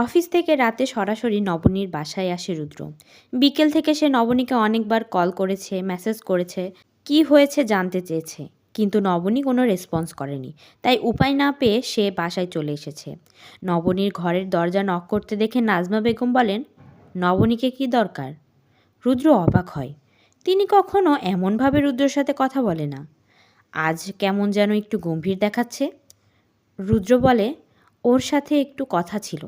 Office থেকে রাতে সরাসরি নবনীর বাসায় আসে রুদ্র। বিকেল থেকে সে নবনীকে অনেকবার কল করেছে, মেসেজ করেছে, কি হয়েছে জানতে চেয়েছে। কিন্তু নবনী কোনো রেসপন্স করেনি। তাই উপায় না পেয়ে সে বাসায় চলে এসেছে। নবনীর ঘরের দরজা নক করতে দেখে নাজমা বেগম বলেন, নবনীকে কি দরকার? রুদ্র অবাক হয়। তিনি কখনো এমনভাবে রুদ্রর সাথে কথা বলে না। আজ কেমন যেন একটু গম্ভীর দেখাচ্ছে? রুদ্র বলে, ওর সাথে একটু কথা ছিল।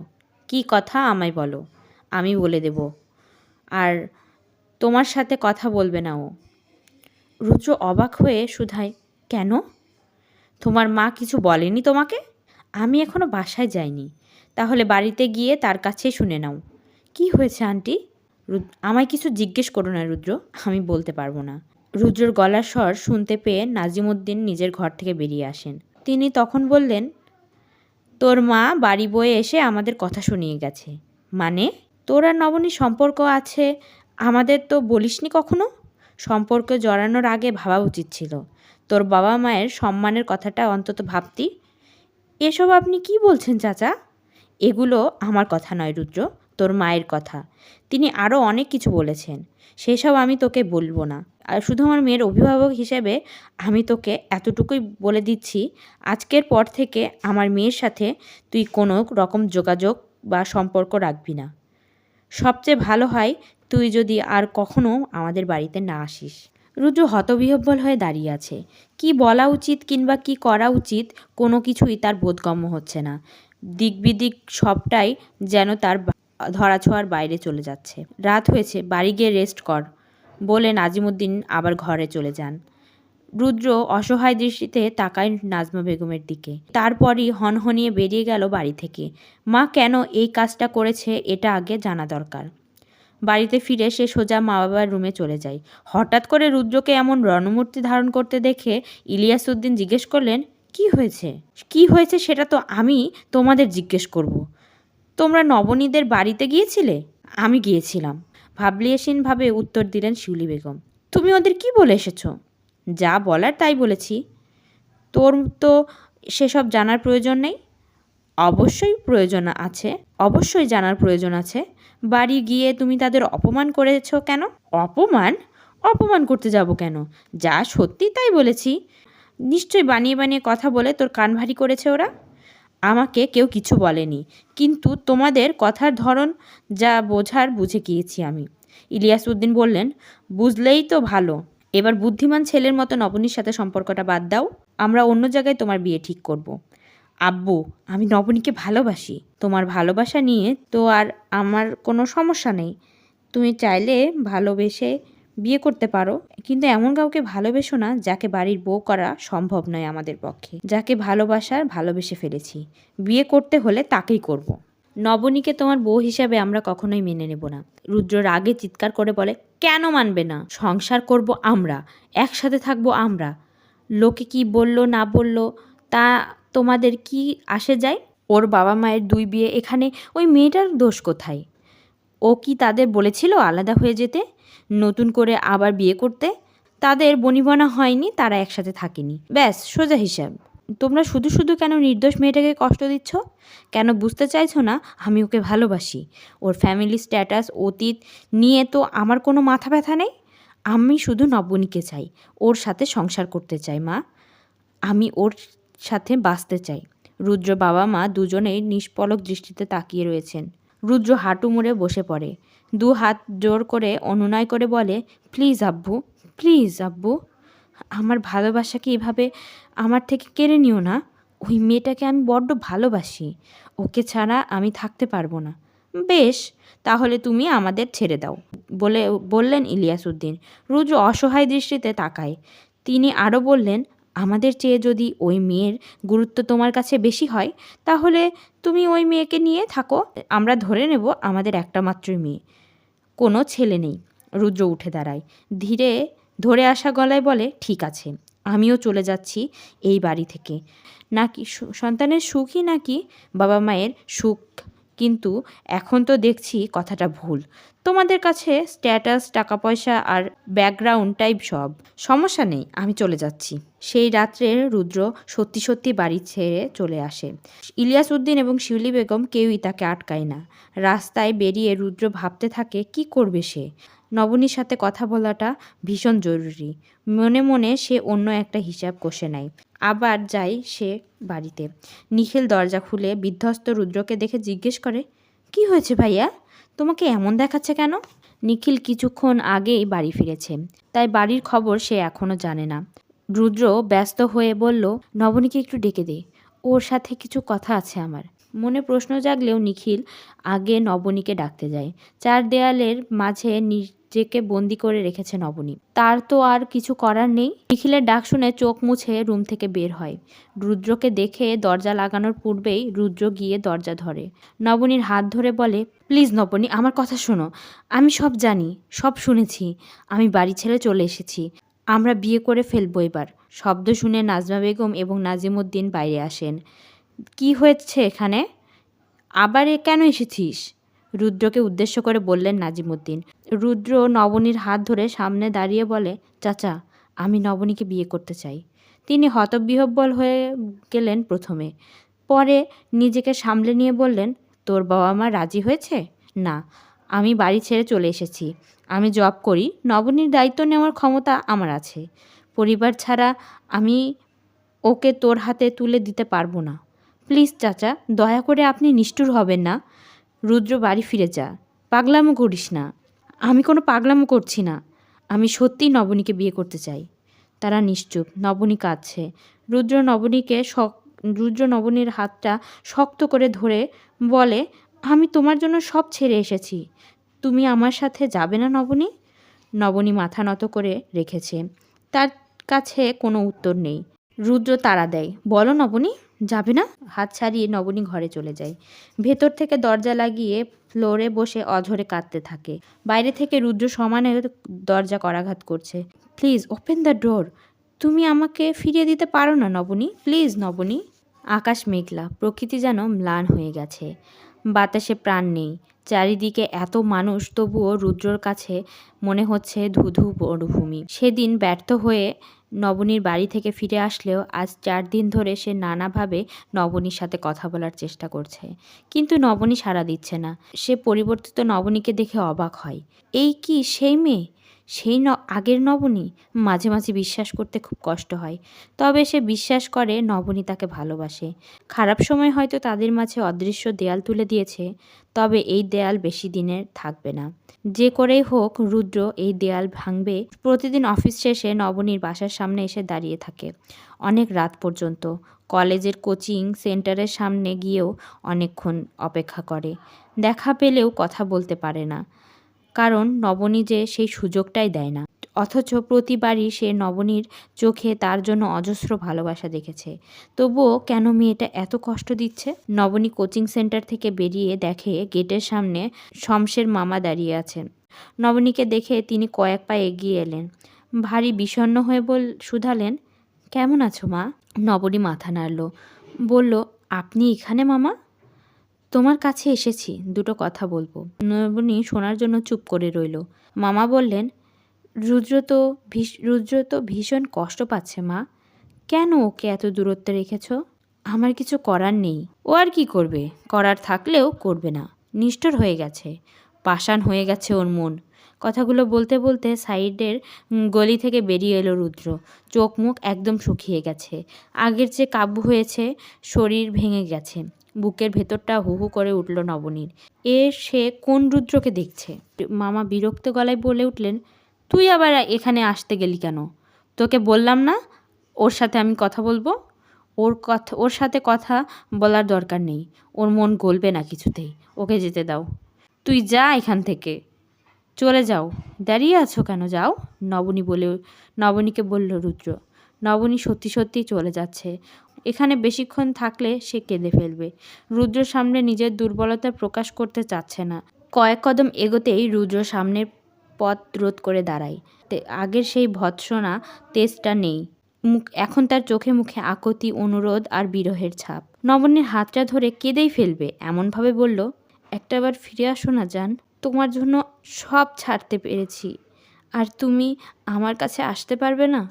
কি কথা আমায় বলো, আমি বলে দেব। আর তোমার সাথে কথা বলবে না ও। রুদ্র অবাক হয়ে শুধায় কেন? তোমার মা কিছু বলেনি তোমাকে? আমি এখনও বাসায় যাইনি। তাহলে বাড়িতে গিয়ে তার কাছে শুনে নাও। কি হয়েছে, আন্টি? আমায় কিছু জিজ্ঞেস করো না রুদ্র, আমি বলতে পারব না। রুদ্রর গলার স্বর শুনতে পেয়ে নাজিমুদ্দিন নিজের ঘর থেকে বেরিয়ে আসেন। তিনি তখন বললেন তোর মা বাড়ি বয়ে এসে আমাদের কথা শুনিয়ে গেছে। মানে তোর আর নবনীর সম্পর্ক আছে, আমাদের তো বলিসনি কখনো? সম্পর্ক জড়ানোর আগে ভাবা উচিত ছিল। তোর বাবা মায়ের সম্মানের কথাটা অন্তত ভাবতি। এসব আপনি কি বলছেন, চাচা? এগুলো আমার কথা নয়, রুদ্র। তোর মায়ের কথা। তিনি আরও অনেক কিছু বলেছেন। সেসব আমি তোকে বলব না। আর শুধু আমার মেয়ের অভিভাবক হিসেবে আমি তোকে এতটুকুই বলে দিচ্ছি, আজকের পর থেকে আমার মেয়ের সাথে তুই কোনো রকম যোগাযোগ বা সম্পর্ক রাখবি না। সবচেয়ে ভালো হয় তুই যদি আর কখনো আমাদের বাড়িতে না আসিস। রুদ্র হতবিহব্বল হয়ে দাঁড়িয়ে আছে। কি বলা উচিত কিংবা কি করা উচিত কোনো কিছুই তার বোধগম্য হচ্ছে না। দিক বিদিক সবটাই যেন তার ধরাছোঁয়ার বাইরে চলে যাচ্ছে। রাত হয়েছে, বাড়ি গিয়ে রেস্ট কর, বলে নাজিমুদ্দিন আবার ঘরে চলে যান। রুদ্র অসহায় দৃষ্টিতে তাকায় নাজমা বেগমের দিকে। তারপরই হনহনিয়ে বেরিয়ে গেল বাড়ি থেকে। মা কেন এই কাজটা করেছে এটা আগে জানা দরকার। বাড়িতে ফিরে সে সোজা মা বাবার রুমে চলে যায়। হঠাৎ করে রুদ্রকে এমন রণমূর্তি ধারণ করতে দেখে ইলিয়াস উদ্দিন জিজ্ঞেস করলেন, কি হয়েছে? কি হয়েছে সেটা তো আমি তোমাদের জিজ্ঞেস করব। তোমরা নবনীদের বাড়িতে গিয়েছিলে? আমি গিয়েছিলাম। ভাবলিয়েসীনভাবে উত্তর দিলেন শিউলি বেগম। তুমি ওদের কি বলে এসেছ? যা বলার তাই বলেছি। তোর তো সেসব জানার প্রয়োজন নেই? অবশ্যই প্রয়োজন আছে। অবশ্যই জানার প্রয়োজন আছে। বাড়ি গিয়ে তুমি তাদের অপমান করেছ কেন? অপমান? অপমান করতে যাব কেন? যা সত্যি তাই বলেছি। নিশ্চয়ই বানিয়ে বানিয়ে কথা বলে তোর কান ভারী করেছে ওরা? আমাকে কেউ কিছু বলেনি। কিন্তু তোমাদের কথার ধরন যা বোঝার বুঝে গিয়েছি আমি। ইলিয়াস উদ্দিন বললেন, বুঝলেই তো ভালো। এবার বুদ্ধিমান ছেলের মতো নবনীর সাথে সম্পর্কটা বাদ দাও। আমরা অন্য জায়গায় তোমার বিয়ে ঠিক করব। আব্বু, আমি নবনীকে ভালোবাসি। তোমার ভালোবাসা নিয়ে তো আর আমার কোনো সমস্যা নেই। তুমি চাইলে ভালোবেসে বিয়ে করতে পারো, কিন্তু এমন কাউকে ভালোবেসো না যাকে বাড়ির বউ করা সম্ভব নয় আমাদের পক্ষে। যাকে ভালোবাসার ভালোবেসে ফেলেছি। বিয়ে করতে হলে তাকেই করব। নবনীকে তোমার বউ হিসাবে আমরা কখনোই মেনে নেব না। রুদ্র রাগে চিৎকার করে বলে, কেন মানবে না? সংসার করব আমরা, একসাথে থাকব আমরা। লোকে কি বলল, না বলল, তা তোমাদের কি আসে যায়? ওর বাবা মায়ের দুই বিয়ে এখানে, ওই মেয়েটার দোষ কোথায়? ও কি তাদের বলেছিল আলাদা হয়ে যেতে? নতুন করে আবার বিয়ে করতে? তাদের বনিবনা হয়নি, তারা একসাথে থাকেনি। ব্যাস, সোজা হিসাব। তোমরা শুধু শুধু কেন নির্দোষ মেয়েটাকে কষ্ট দিচ্ছ? কেন বুঝতে চাইছো না? আমি ওকে ভালোবাসি। ওর ফ্যামিলি স্ট্যাটাস অতীত নিয়ে তো আমার কোনো মাথা ব্যথা নেই? আমি শুধু নবনীকে চাই, ওর সাথে সংসার করতে চাই, মা। আমি ওর সাথে বাঁচতে চাই। রুদ্র বাবা মা দুজনেই নিষ্পলক দৃষ্টিতে তাকিয়ে রয়েছেন। রুদ্র হাঁটু মুড়ে বসে পড়ে। দু হাত জোর করে অনুনয় করে বলে, প্লিজ আব্বু প্লিজ আব্বু, আমার ভালোবাসাকে এভাবে আমার থেকে কেড়ে নিও না। ওই মেয়েটাকে আমি বড্ড ভালোবাসি। ওকে ছাড়া আমি থাকতে পারব না। বেশ, তাহলে তুমি আমাদের ছেড়ে দাও। বলে, বললেন ইলিয়াস উদ্দিন। রুদ্র অসহায় দৃষ্টিতে তাকায়। তিনি আরও বললেন আমাদের চেয়ে যদি ওই মেয়ের গুরুত্ব তোমার কাছে বেশি হয়, তাহলে তুমি ওই মেয়েকে নিয়ে থাকো। আমরা ধরে নেব আমাদের একটা মাত্রই মেয়ে। কোনো ছেলে নেই। রুদ্র উঠে দাঁড়ায়। ধীরে ধরে আসা গলায় বলে, ঠিক আছে, আমিও চলে যাচ্ছি এই বাড়ি থেকে। নাকি সন্তানের সুখই নাকি বাবা মায়ের সুখ? কিন্তু এখন তো দেখছি কথাটা ভুল। তোমাদের কাছে স্ট্যাটাস টাকা পয়সা আর ব্যাকগ্রাউন্ড টাইপ সব। সমস্যা নেই, আমি চলে যাচ্ছি। সেই রাত্রে রুদ্র সত্যি সত্যি বাড়ি ছেড়ে চলে আসে। ইলিয়াস উদ্দিন এবং শিউলি বেগম কেউই তাকে আটকায় না। রাস্তায় বেরিয়ে রুদ্র ভাবতে থাকে, কি করবে সে? নবনীর সাথে কথা বলাটা ভীষণ জরুরি। মনে মনে সে অন্য একটা হিসাব কষে নেয়। আবার যায় সে বাড়িতে। নিখিল দরজা খুলে বিধ্বস্ত রুদ্রকে দেখে জিজ্ঞেস করে, কি হয়েছে ভাইয়া? তোমাকে এমন দেখাচ্ছে কেন? নিখিল কিছুক্ষণ আগেই বাড়ি ফিরেছে। তাই বাড়ির খবর সে এখনও জানে না। রুদ্র ব্যস্ত হয়ে বলল, নবনীকে একটু ডেকে দে, ওর সাথে কিছু কথা আছে আমার। মনে প্রশ্ন জাগলেও নিখিল আগে নবনীকে ডাকতে যায়। চার দেয়ালের মাঝে নিজেকে বন্দি করে রেখেছে নবনী তার তো আর কিছু করার নেই। নিখিলের ডাক শুনে চোখ মুছে রুম থেকে বের হয়। রুদ্রকে দেখে দরজা লাগানোর পূর্বেই রুদ্র গিয়ে দরজা ধরে। নবনীর হাত ধরে বলে, প্লিজ নবনী, আমার কথা শোনো। আমি সব জানি, সব শুনেছি। আমি বাড়ি ছেড়ে চলে এসেছি। আমরা বিয়ে করে ফেলব এবার। শব্দ শুনে নাজমা বেগম এবং নাজিমুদ্দিন বাইরে আসেন। কি হয়েছে এখানে? আবার কেন এসেছিস? রুদ্রকে উদ্দেশ্য করে বললেন নাজিমুদ্দিন। রুদ্র নবনীর হাত ধরে সামনে দাঁড়িয়ে বলে, চাচা, আমি নবনীকে বিয়ে করতে চাই। তিনি হতবিহব্বল হয়ে গেলেন প্রথমে। পরে নিজেকে সামলে নিয়ে বললেন, তোর বাবা মা রাজি হয়েছে? না, আমি বাড়ি ছেড়ে চলে এসেছি। আমি জব করি, নবনীর দায়িত্ব নেওয়ার ক্ষমতা আমার আছে। পরিবার ছাড়া আমি ওকে তোর হাতে তুলে দিতে পারব না। প্লিজ চাচা, দয়া করে আপনি নিষ্ঠুর হবেন না। রুদ্র বাড়ি ফিরে যা। পাগলামো করিস না। আমি কোনো পাগলামো করছি না। আমি সত্যিই নবনীকে বিয়ে করতে চাই। তারা নিশ্চুপ। নবনী কাঁদছে। রুদ্র নবনীকে শক, রুদ্র নবনীর হাতটা শক্ত করে ধরে বলে, আমি তোমার জন্য সব ছেড়ে এসেছি। তুমি আমার সাথে যাবে না নবনী? নবনী মাথা নত করে রেখেছে। তার কাছে কোনো উত্তর নেই। রুদ্র তারা দেয়, বলো নবনী। যাবে না? হাত ছাড়িয়ে নবনী ঘরে চলে যায়। ভেতর থেকে দরজা লাগিয়ে ফ্লোরে বসে অঝরে কাঁদতে থাকে। বাইরে থেকে রুদ্র সমানে দরজা করাঘাত করছে। প্লিজ ওপেন দ্য ডোর তুমি আমাকে ফিরিয়ে দিতে পারো না, নবনী। প্লিজ, নবনী। আকাশ মেঘলা, প্রকৃতি যেন ম্লান হয়ে গেছে। বাতাসে প্রাণ নেই। চারিদিকে এত মানুষ, তবুও রুদ্রর কাছে মনে হচ্ছে ধুধু মরুভূমি সেদিন ব্যর্থ হয়ে নবনীর বাড়ি থেকে ফিরে আসলেও আজ চার দিন ধরে সে নানাভাবে নবনীর সাথে কথা বলার চেষ্টা করছে। কিন্তু নবনী সাড়া দিচ্ছে না। সে পরিবর্তিত নবনীকে দেখে অবাক হয়। এই কি সেই মেয়ে? সেই ন আগের নবনী? মাঝে মাঝে বিশ্বাস করতে খুব কষ্ট হয়। তবে সে বিশ্বাস করে নবনী তাকে ভালোবাসে। খারাপ সময় হয়তো তাদের মাঝে অদৃশ্য দেয়াল তুলে দিয়েছে, তবে এই দেয়াল বেশি দিনের থাকবে না। যে করেই হোক রুদ্র এই দেয়াল ভাঙবে, প্রতিদিন অফিস শেষে নবনীর বাসার সামনে এসে দাঁড়িয়ে থাকে। অনেক রাত পর্যন্ত। কলেজের কোচিং সেন্টারের সামনে গিয়েও অনেকক্ষণ অপেক্ষা করে। দেখা পেলেও কথা বলতে পারে না। কারণ নবনী যে সেই সুযোগটাই দেয় না। অথচ প্রতিবারই সে নবনীর চোখে তার জন্য অজস্র ভালোবাসা দেখেছে। তবুও কেন মেয়েটা এত কষ্ট দিচ্ছে? নবনী কোচিং সেন্টার থেকে বেরিয়ে দেখে গেটের সামনে শমশের মামা দাঁড়িয়ে আছেন। নবনীকে দেখে তিনি কয়েক পা এগিয়ে এলেন। ভারী বিষণ্ণ হয়ে বল শুধালেন, কেমন আছো মা? নবনী মাথা নাড়ল। বলল, আপনি এখানে মামা? তোমার কাছে এসেছি, দুটো কথা বলব। নবনী শোনার জন্য চুপ করে রইল। মামা বললেন রুদ্র তো রুদ্র তো ভীষণ কষ্ট পাচ্ছে, মা। কেন ওকে এত দূরত্বে রেখেছ? আমার কিছু করার নেই। ও আর কি করবে? করার থাকলেও করবে না। নিষ্ঠুর হয়ে গেছে। পাষাণ হয়ে গেছে ওর মন। কথাগুলো বলতে বলতে সাইডের গলি থেকে বেরিয়ে এলো রুদ্র। চোখ মুখ একদম শুকিয়ে গেছে। আগের চেয়ে কাব্য হয়েছে, শরীর ভেঙে গেছে। বুকের ভেতরটা হু হু করে উঠল নবনীর। এ সে কোন রুদ্রকে দেখছে? মামা বিরক্ত গলায় বলে উঠলেন তুই আবার এখানে আসতে গেলি কেন? তোকে বললাম না ওর সাথে আমি কথা বলব? ওর কথা, ওর সাথে কথা বলার দরকার নেই। ওর মন গলবে না কিছুতেই। ওকে যেতে দাও। তুই যা এখান থেকে। চলে যাও। দাঁড়িয়ে আছো কেন? যাও। নবনী বলে, নবনীকে বলল রুদ্র। নবনী সত্যি সত্যিই চলে যাচ্ছে। এখানে বেশিক্ষণ থাকলে সে কেঁদে ফেলবে। রুদ্র সামনে নিজের দুর্বলতা প্রকাশ করতে চাচ্ছে না। কয়েক কদম এগোতেই রুদ্র সামনের পথ রোধ করে দাঁড়ায় আগের সেই ভৎসনা তেজটা নেই। মুখ, এখন তার চোখে মুখে আকতি, অনুরোধ আর বিরহের ছাপ। নবনের হাতটা ধরে কেঁদেই ফেলবে, এমনভাবে বলল একটাবার ফিরে আসো না যান তোমার জন্য সব ছাড়তে পেরেছি। আর তুমি আমার কাছে আসতে পারবে না?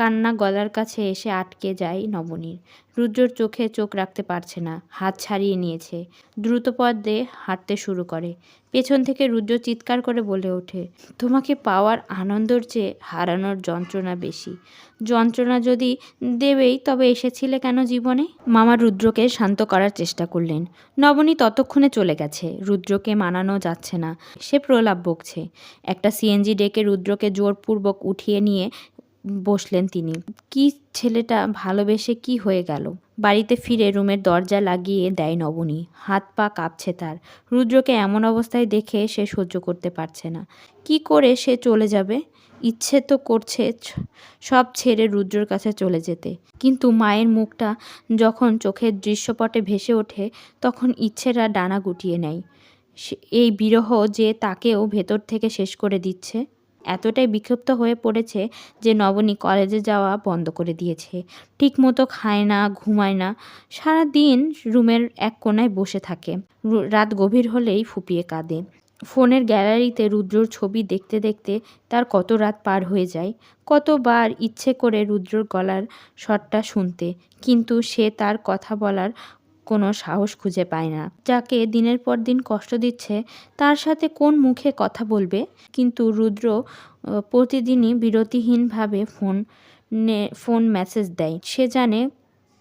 কান্না গলার কাছে এসে আটকে যায় নবনীর। রুদ্রর চোখে চোখ রাখতে পারছে না, হাত ছাড়িয়ে নিয়েছে। দ্রুত পদে হাঁটতে শুরু করে। পেছন থেকে রুদ্র চিৎকার করে বলে ওঠে, তোমাকে পাওয়ার আনন্দর চেয়ে হারানোর যন্ত্রণা বেশি। যন্ত্রণা যদি দেবেই, তবে এসেছিলে কেন জীবনে? মামা রুদ্রকে শান্ত করার চেষ্টা করলেন। নবনী ততক্ষণে চলে গেছে। রুদ্রকে মানানো যাচ্ছে না। সে প্রলাপ বকছে। একটা সিএনজি ডেকে রুদ্রকে জোরপূর্বক উঠিয়ে নিয়ে বসলেন তিনি। কি ছেলেটা ভালোবেসে কি হয়ে গেল? বাড়িতে ফিরে রুমের দরজা লাগিয়ে দেয় নবনী। হাত পা কাঁপছে তার। রুদ্রকে এমন অবস্থায় দেখে সে সহ্য করতে পারছে না। কি করে সে চলে যাবে? ইচ্ছে তো করছে সব ছেড়ে রুদ্রর কাছে চলে যেতে। কিন্তু মায়ের মুখটা যখন চোখের দৃশ্যপটে ভেসে ওঠে, তখন ইচ্ছেরা ডানা গুটিয়ে নেয়। এই বিরহ যে তাকেও ভেতর থেকে শেষ করে দিচ্ছে। এতটাই বিক্ষিপ্ত হয়ে পড়েছে যে নবনী কলেজে যাওয়া বন্ধ করে দিয়েছে। ঠিকমতো খায় না, ঘুমায় না সারা দিন রুমের এক কোণায় বসে থাকে। রাত গভীর হলেই ফুপিয়ে কাঁদে। ফোনের গ্যালারিতে রুদ্রর ছবি দেখতে দেখতে তার কত রাত পার হয়ে যায়। কতবার ইচ্ছে করে রুদ্রর গলার স্বরটা শুনতে, কিন্তু সে তার কথা বলার কোনো সাহস খুঁজে পায় না। যাকে দিনের পর দিন কষ্ট দিচ্ছে, তার সাথে কোন মুখে কথা বলবে? কিন্তু রুদ্র প্রতিদিনই বিরতিহীনভাবে ফোন ফোন মেসেজ দেয়। সে জানে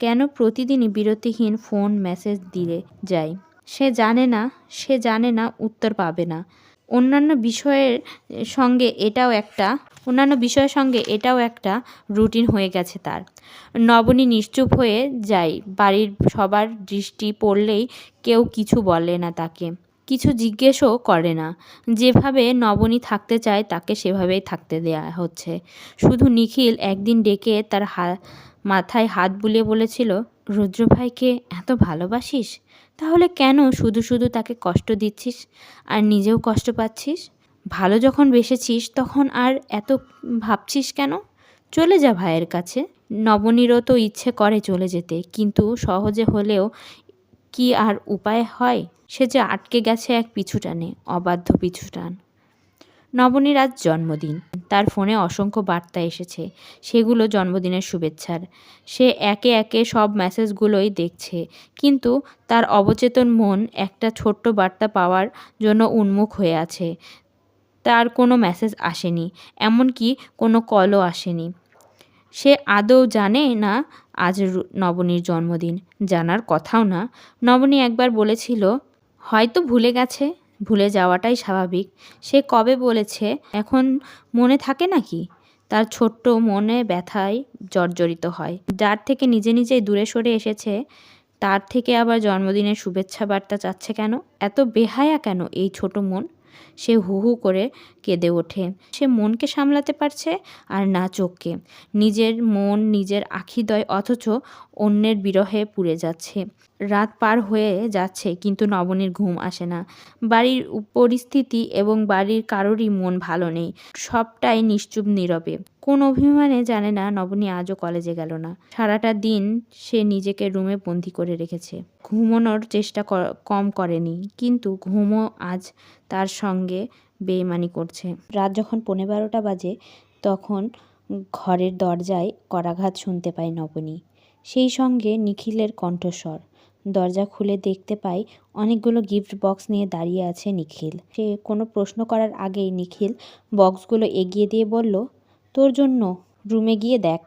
কেন প্রতিদিনই বিরতিহীন ফোন মেসেজ দিয়ে যায়। সে জানে না, সে জানে না উত্তর পাবে না। অন্যান্য বিষয়ের সঙ্গে এটাও একটা, অন্যান্য বিষয়ের সঙ্গে এটাও একটা রুটিন হয়ে গেছে তার। নবনী নিশ্চুপ হয়ে যায়, বাড়ির সবার দৃষ্টি পড়লেই কেউ কিছু বলে না তাকে, কিছু জিজ্ঞেসও করে না। যেভাবে নবনী থাকতে চায়, তাকে সেভাবেই থাকতে দেয়া হচ্ছে। শুধু নিখিল একদিন ডেকে তার হা, মাথায় হাত বুলিয়ে বলেছিল রুদ্র ভাইকে এত ভালোবাসিস? তাহলে কেন শুধু শুধু তাকে কষ্ট দিচ্ছিস আর নিজেও কষ্ট পাচ্ছিস? ভালো যখন বেসেছিস, তখন আর এত ভাবছিস কেন? চলে যা ভাইয়ের কাছে। নবনীরও তো ইচ্ছে করে চলে যেতে, কিন্তু সহজে হলেও কি আর উপায় হয়? সে যে আটকে গেছে এক পিছুটানে অবাধ্য পিছুটান নবনীর আজ জন্মদিন। তার ফোনে অসংখ্য বার্তা এসেছে। সেগুলো জন্মদিনের শুভেচ্ছার সে একে একে সব মেসেজগুলোই দেখছে। কিন্তু তার অবচেতন মন একটা ছোট্ট বার্তা পাওয়ার জন্য উন্মুখ হয়ে আছে। তার কোনো মেসেজ আসেনি, এমনকি কোনো কলও আসেনি। সে আদৌ জানে না আজ নবনীর জন্মদিন? জানার কথাও না। নবনী একবার বলেছিল, হয়তো ভুলে গেছে। ভুলে যাওয়াটাই স্বাভাবিক। সে কবে বলেছে, এখন মনে থাকে নাকি? তার ছোট্ট মনে ব্যথায় জর্জরিত হয়। যার থেকে নিজে নিজেই দূরে সরে এসেছে, তার থেকে আবার জন্মদিনের শুভেচ্ছা বার্তা চাচ্ছে কেন? এত বেহায়া কেন এই ছোট মন? সে হু হু করে কেঁদে ওঠে। সে মনকে সামলাতে পারছে আর না চোখকে। নিজের মন, নিজের আখিদয় অথচ অন্যের বিরহে পুড়ে যাচ্ছে। রাত পার হয়ে যাচ্ছে, কিন্তু নবনীর ঘুম আসে না। বাড়ির পরিস্থিতি এবং বাড়ির কারোরই মন ভালো নেই। সবটাই নিশ্চুপ নীরবে। কোন অভিমানে জানে না নবনী আজও কলেজে গেল না। সারাটা দিন সে নিজেকে রুমে বন্দি করে রেখেছে। ঘুমানোর চেষ্টা কম করেনি, কিন্তু ঘুমও আজ তার সঙ্গে বেইমানি করছে। রাত যখন পৌনে বারোটা বাজে, তখন ঘরের দরজায় করাঘাত শুনতে পায় নবনী। সেই সঙ্গে নিখিলের কণ্ঠস্বর। দরজা খুলে দেখতে পাই অনেকগুলো গিফট বক্স নিয়ে দাঁড়িয়ে আছে নিখিল। সে কোনো প্রশ্ন করার আগেই নিখিল বক্সগুলো এগিয়ে দিয়ে বলল, তোর জন্য, রুমে গিয়ে দেখ।